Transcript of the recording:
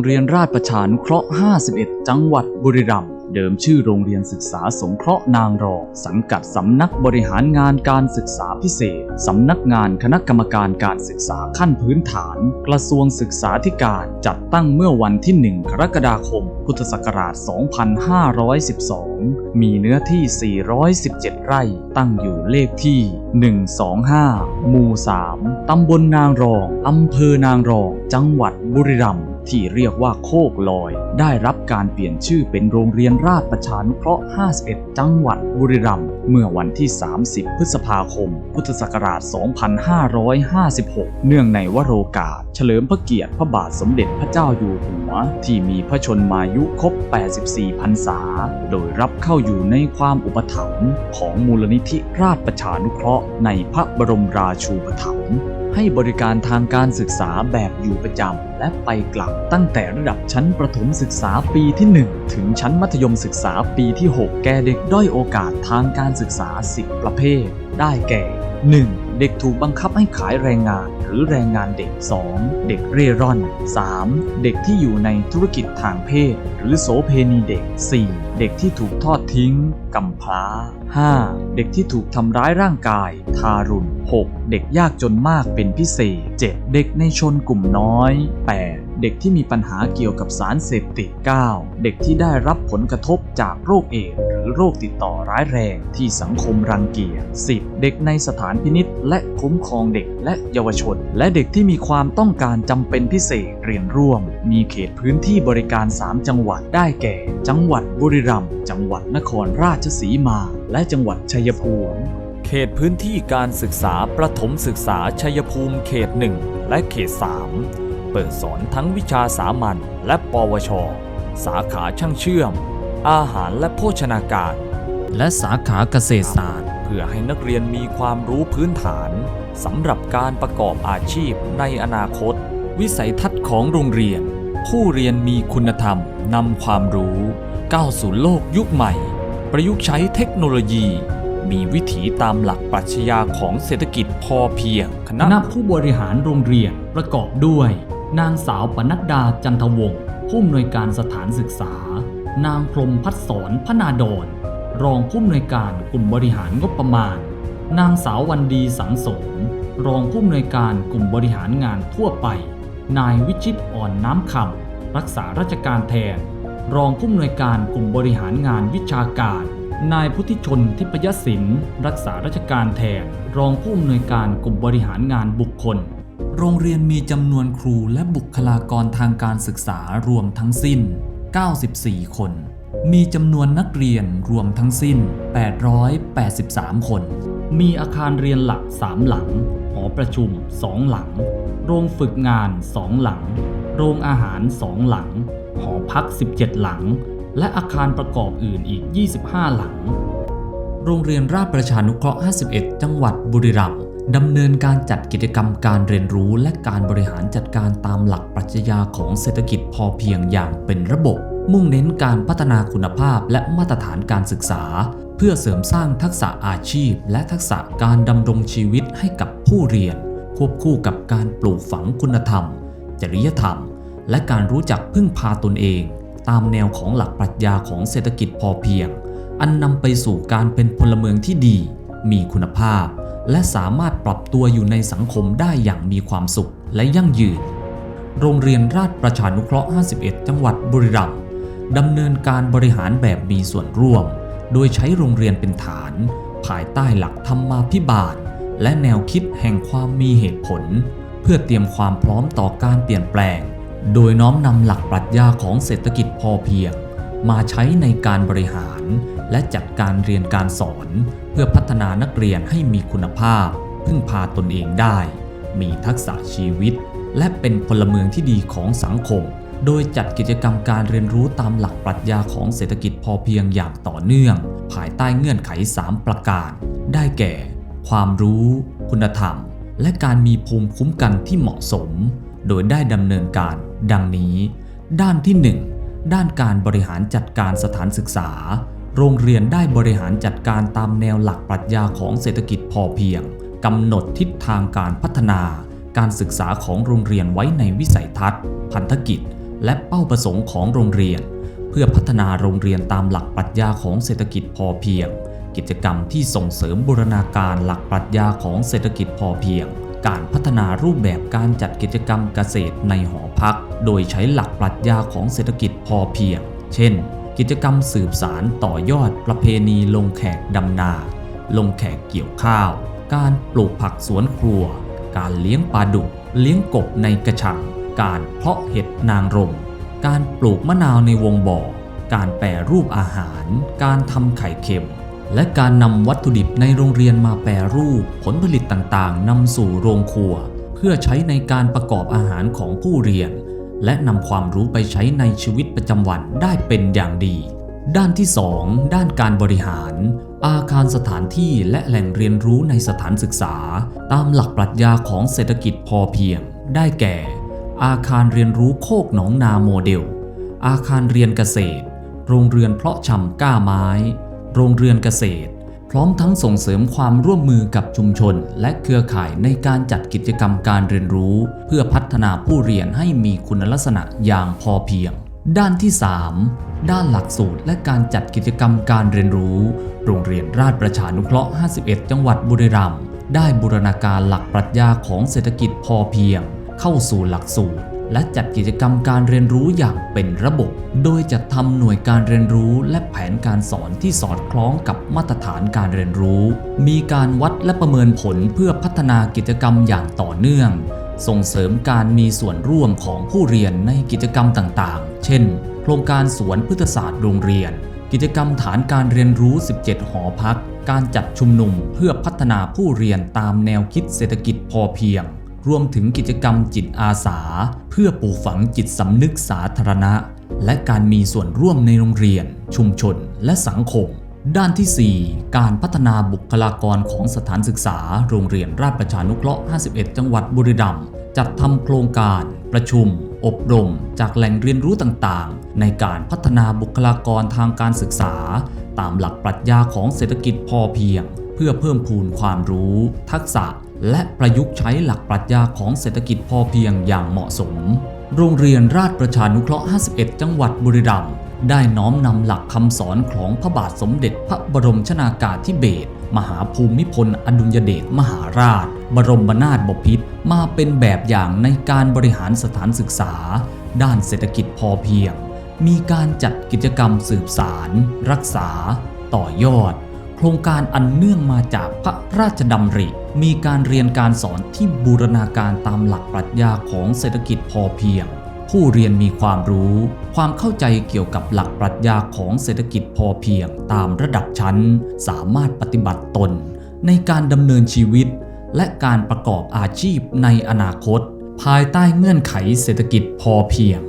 รงเรียนราชประชานุเคราะห์ 51 จังหวัดบุรีรัมย์ เดิมชื่อโรงเรียนศึกษาสงเคราะห์นางรอง สังกัดสำนักบริหารงานการศึกษาพิเศษ สำนักงานคณะกรรมการการศึกษาขั้นพื้นฐาน กระทรวงศึกษาธิการ จัดตั้งเมื่อวันที่ 1 กรกฎาคม พุทธศักราช 2512 มีเนื้อที่ 417 ไร่ ตั้งอยู่เลขที่ 125 หมู่ 3 ตำบลนางรอง อำเภอนางรอง จังหวัดบุรีรัมย์ ที่เรียกว่าโคกลอย ได้รับการเปลี่ยนชื่อเป็นโรงเรียนราชประชานุเคราะห์ 51 จังหวัดบุรีรัมย์เมื่อวันที่ 30 พฤษภาคม พุทธศักราช 2556 เนื่องในวโรกาส เฉลิมพระเกียรติพระบาทสมเด็จพระเจ้าอยู่หัว ที่มีพระชนมายุครบ 84 พรรษา โดยรับเข้าอยู่ในความอุปถัมภ์ของมูลนิธิราชประชานุเคราะห์ในพระบรมราชูปถัมภ์ ให้บริการทางการศึกษาแบบอยู่ประจำและไปกลับตั้งแต่ระดับชั้นประถมศึกษาปีที่ 1 ถึงชั้นมัธยมศึกษาปีที่ 6 แก่เด็กด้อยโอกาสทางการศึกษา 10 ประเภท ได้แก่ 1. เด็กถูกบังคับให้ขายแรงงานหรือแรงงานเด็ก 2. เด็กเร่ร่อน 3. เด็กที่อยู่ในธุรกิจทางเพศ หรือโสเพณีเด็ก 4. เด็กที่ถูกทอดทิ้งกำพร้า 5. เด็กที่ถูกทำร้ายร่างกาย ทารุณ 6. เด็กยากจนมากเป็นพิเศษ 7. เด็กในชนกลุ่มน้อย 8. เด็กที่มีปัญหาเกี่ยวกับสารเสพติด 9. เด็กที่ได้รับผลกระทบจากโรคเอดส์หรือโรคติดต่อร้ายแรงที่สังคมรังเกียจ 10. เด็กในสถานพินิษและคุ้มครองเด็กและเยาวชน และเด็กที่มีความต้องการจำเป็นพิเศษเรียนร่วม มีเขตพื้นที่บริการ 3 จังหวัดได้แก่ จังหวัดบุรีรัมย์จังหวัดนครราชสีมา และจังหวัดชัยภูมิเขตพื้นที่การศึกษาประถมศึกษาชัยภูมิเขต 1 และเขต 3 เปิดสอนทั้งวิชาสามัญและปวช สาขาช่างเชื่อม อาหารและโภชนาการ และสาขาเกษตรศาสตร์ เพื่อให้นักเรียนมีความรู้พื้นฐานสำหรับการประกอบอาชีพในอนาคต วิสัยทัศน์ของโรงเรียน ผู้เรียนมีคุณธรรมนำความรู้ก้าวสู่โลกยุคใหม่ ประยุกต์ใช้เทคโนโลยี มีวิถีตามหลักปรัชญาของเศรษฐกิจพอเพียง คณะผู้บริหารโรงเรียนประกอบด้วย นางสาวปนัดดาจันทวงศ์ผู้อำนวยการสถานศึกษา นางพรมพัฒสอนพนาดรรองผู้อำนวยการกลุ่มบริหารงบประมาณ นางสาววันดีสังสม รองผู้อำนวยการกลุ่มบริหารงานทั่วไป นายวิชิตอ่อนน้ำคำรักษาราชการแทน รองผู้อำนวยการกลุ่มบริหารงานวิชาการ นายพุทธิชนทิพยศิลป์รักษาราชการแทน รองผู้อำนวยการกลุ่มบริหารงานบุคคล โรงเรียนมีจำนวนครูและบุคลากรทางการศึกษารวมทั้งสิ้น 94 คน มีจำนวนนักเรียนรวมทั้งสิ้น 883 คน มีอาคารเรียนหลัก 3 หลัง หอประชุม 2 หลัง โรงฝึกงาน 2 หลัง โรงอาหาร 2 หลัง หอพัก 17 หลัง และอาคารประกอบอื่นอีก 25 หลัง โรงเรียนราชประชานุเคราะห์ 51 จังหวัดบุรีรัมย์ ดำเนินการจัดกิจกรรมการเรียนรู้และการบริหารจัดการตามหลักปรัชญาของเศรษฐกิจพอเพียงอย่างเป็นระบบ มุ่งเน้นการพัฒนาคุณภาพและมาตรฐานการศึกษา เพื่อเสริมสร้างทักษะอาชีพ และทักษะการดำรงชีวิตให้กับผู้เรียน ควบคู่กับการปลูกฝังคุณธรรม จริยธรรม และการรู้จักพึ่งพาตนเอง ตามแนวของหลักปรัชญาของเศรษฐกิจพอเพียง อันนำไปสู่การเป็นพลเมืองที่ดี มีคุณภาพ และสามารถปรับตัวอยู่ในสังคมได้อย่างมีความสุขและยั่งยืน โรงเรียนราชประชานุเคราะห์ 51 จังหวัดบุรีรัมย์ดำเนินการบริหารแบบมีส่วนร่วม โดยใช้โรงเรียนเป็นฐาน ภายใต้หลักธรรมาภิบาล และแนวคิดแห่งความมีเหตุผล เพื่อเตรียมความพร้อมต่อการเปลี่ยนแปลง โดยน้อมนำหลักปรัชญาของเศรษฐกิจพอเพียง มาใช้ในการบริหารและจัดการเรียนการสอน เพื่อพัฒนานักเรียนให้มีคุณภาพ พึ่งพาตนเองได้ มีทักษะชีวิต และเป็นพลเมืองที่ดีของสังคม โดยจัดกิจกรรมการเรียนรู้ตามหลักปรัชญาของเศรษฐกิจพอเพียงอย่างต่อเนื่อง ภายใต้เงื่อนไข 3 ประการ ได้แก่ ความรู้ คุณธรรม และการมีภูมิคุ้มกันที่เหมาะสม โดยได้ดำเนินการ ดังนี้ ด้านที่ 1 ด้านการบริหารจัดการสถานศึกษา โรงเรียนได้บริหารจัดการตามแนวหลักปรัชญาของเศรษฐกิจพอเพียงกำหนดทิศทางการพัฒนา การศึกษาของโรงเรียนไว้ในวิสัยทัศน์ พันธกิจ และเป้าประสงค์ของโรงเรียน เพื่อพัฒนาโรงเรียนตามหลักปรัชญาของเศรษฐกิจพอเพียง กิจกรรมที่ส่งเสริมบูรณาการหลักปรัชญาของเศรษฐกิจพอเพียง การพัฒนารูปแบบการจัดกิจกรรมเกษตรในหอพัก โดยใช้หลักปรัชญาของเศรษฐกิจพอเพียง เช่น กิจกรรมสืบสารต่อยอดประเพณีลงแขกดำนา ลงแขกเกี่ยวข้าว การปลูกผักสวนครัว การเลี้ยงปลาดุก เลี้ยงกบในกระชัง การเพาะเห็ดนางรม การปลูกมะนาวในวงบ่อ การแปรรูปอาหาร การทำไข่เค็ม และการนำวัตถุดิบในโรงเรียนมาแปรรูปผลผลิตต่างๆนำสู่โรงครัว เพื่อใช้ในการประกอบอาหารของผู้เรียน และนำความรู้ไปใช้ในชีวิตประจำวันได้เป็นอย่างดี ด้านที่ 2 ด้านการบริหาร อาคารสถานที่และแหล่งเรียนรู้ในสถานศึกษา ตามหลักปรัชญาของเศรษฐกิจพอเพียง ได้แก่ อาคารเรียนรู้โคกหนองนาโมเดล อาคารเรียนเกษตร โรงเรือนเพาะชำก้าไม้ โรงเรือนเกษตร พร้อมทั้งส่งเสริมความร่วมมือกับชุมชน และเครือข่ายในการจัดกิจกรรมการเรียนรู้ เพื่อพัฒนาผู้เรียนให้มีคุณลักษณะอย่างพอเพียง ด้านที่ 3 ด้านหลักสูตรและการจัดกิจกรรมการเรียนรู้ โรงเรียนราชประชานุเคราะห์ 51 จังหวัดบุรีรัมย์ได้บูรณาการหลักปรัชญาของเศรษฐกิจพอเพียง เข้าสู่หลักสูตร และจัดกิจกรรมการเรียนรู้อย่างเป็นระบบ โดยจัดทำหน่วยการเรียนรู้และแผนการสอนที่สอดคล้องกับมาตรฐานการเรียนรู้ มีการวัดและประเมินผลเพื่อพัฒนากิจกรรมอย่างต่อเนื่อง ส่งเสริมการมีส่วนร่วมของผู้เรียนในกิจกรรมต่างๆ เช่น โครงการสวนพฤกษศาสตร์โรงเรียน กิจกรรมฐานการเรียนรู้ 17 หอพัก การจัดชุมนุมเพื่อพัฒนาผู้เรียนตามแนวคิดเศรษฐกิจพอเพียง รวมถึงกิจกรรมจิตอาสา เพื่อปลูกฝังจิตสำนึกสาธารณะ และการมีส่วนร่วมในโรงเรียน ชุมชน และสังคม ด้านที่ 4 การพัฒนาบุคลากรของสถานศึกษา โรงเรียนราชประชานุเคราะห์ 51 จังหวัดบุรีรัมย์จัดทำโครงการ ประชุม อบรม จากแหล่งเรียนรู้ต่างๆ ในการพัฒนาบุคลากรทางการศึกษา ตามหลักปรัชญาของเศรษฐกิจพอเพียง เพื่อเพิ่มพูนความรู้ ทักษะ และประยุกต์ใช้หลักปรัชญาของเศรษฐกิจพอเพียงอย่างเหมาะสม โรงเรียนราชประชานุเคราะห์ 51 จังหวัดบุรีรัมย์ได้น้อมนำหลักคำสอนของพระบาทสมเด็จพระบรมชนากาธิเบศรมหาภูมิพลอดุลยเดชมหาราช บรมนาถบพิตรมาเป็นแบบอย่างในการบริหารสถานศึกษา ด้านเศรษฐกิจพอเพียง มีการจัดกิจกรรมสืบสาร รักษา ต่อยอด โครงการอันเนื่องมาจากพระราชดำริ มีการเรียนการสอนที่บูรณาการตามหลักปรัชญาของเศรษฐกิจพอเพียง ผู้เรียนมีความรู้ ความเข้าใจเกี่ยวกับหลักปรัชญาของเศรษฐกิจพอเพียง ตามระดับชั้น สามารถปฏิบัติตน ในการดำเนินชีวิต และการประกอบอาชีพในอนาคต ภายใต้เงื่อนไขเศรษฐกิจพอเพียง